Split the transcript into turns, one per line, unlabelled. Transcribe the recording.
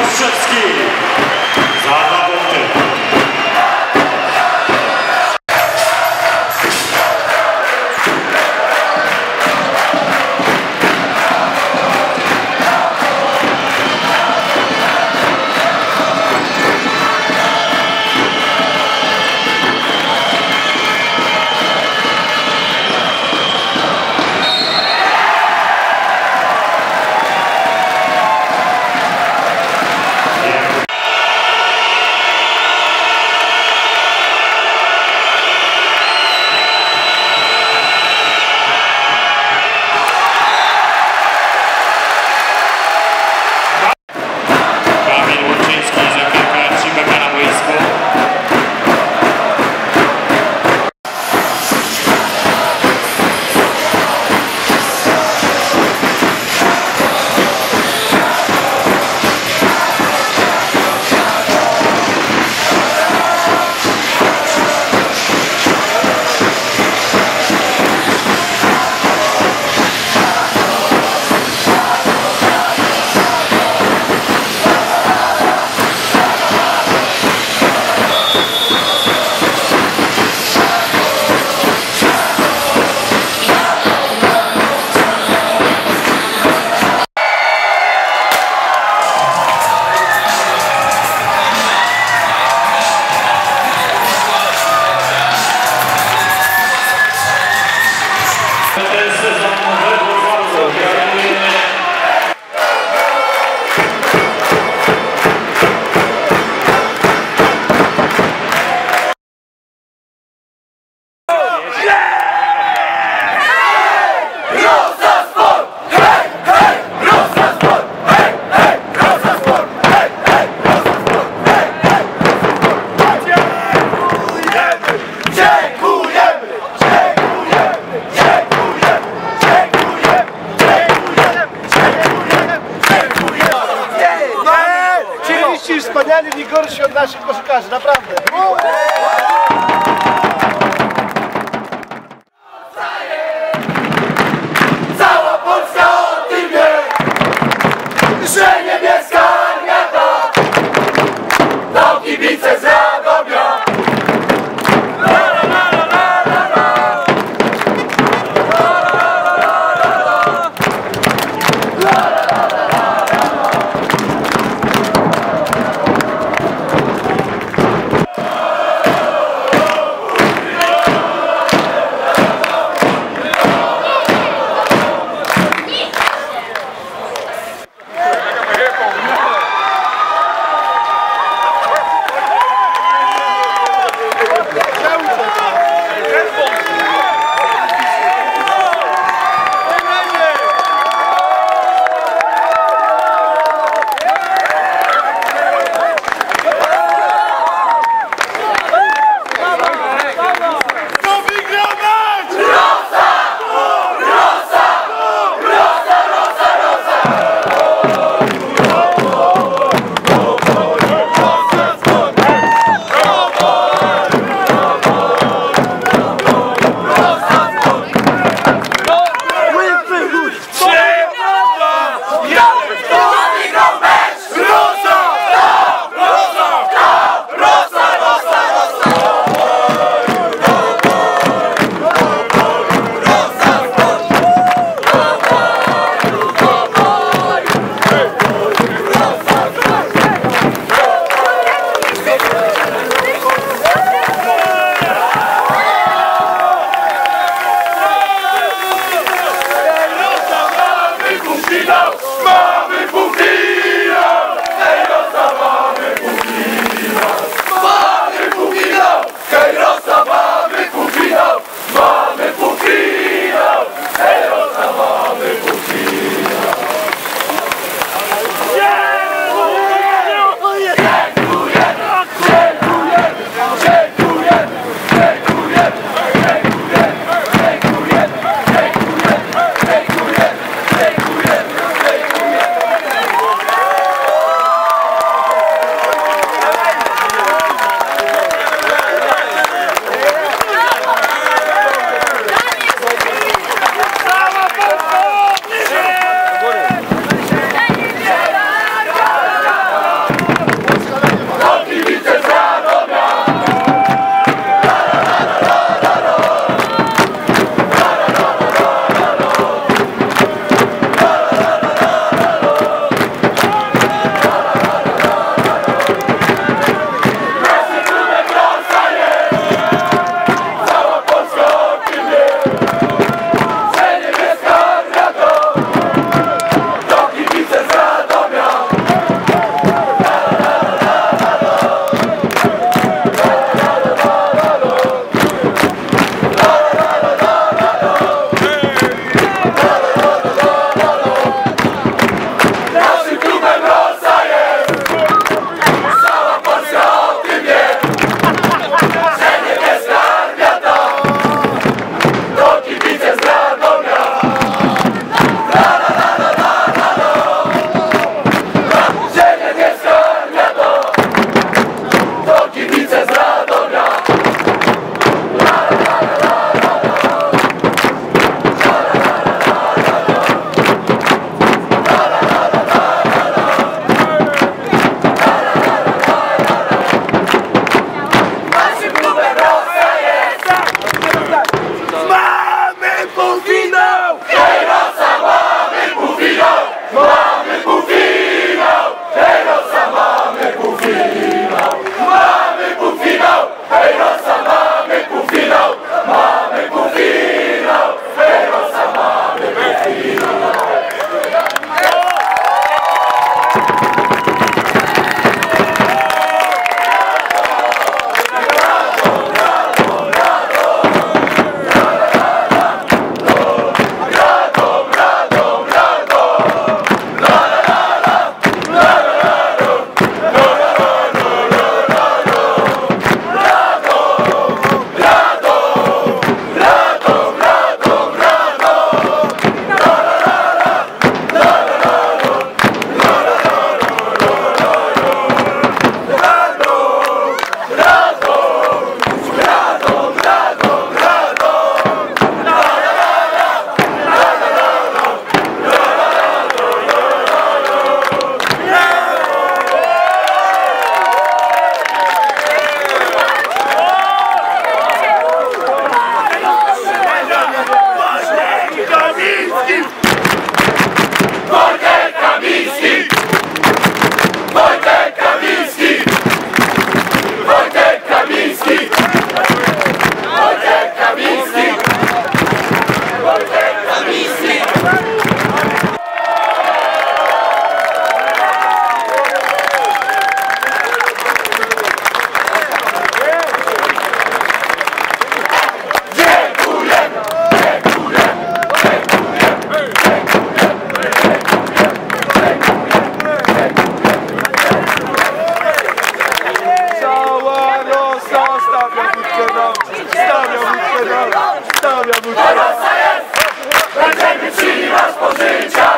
Маршевский. gorsi od naszych koszykarzy, naprawdę. Zostawiam wódkę nam, stawiam wódkę nam, stawiam wódkę nam. Będziemy chcieli was pożycia.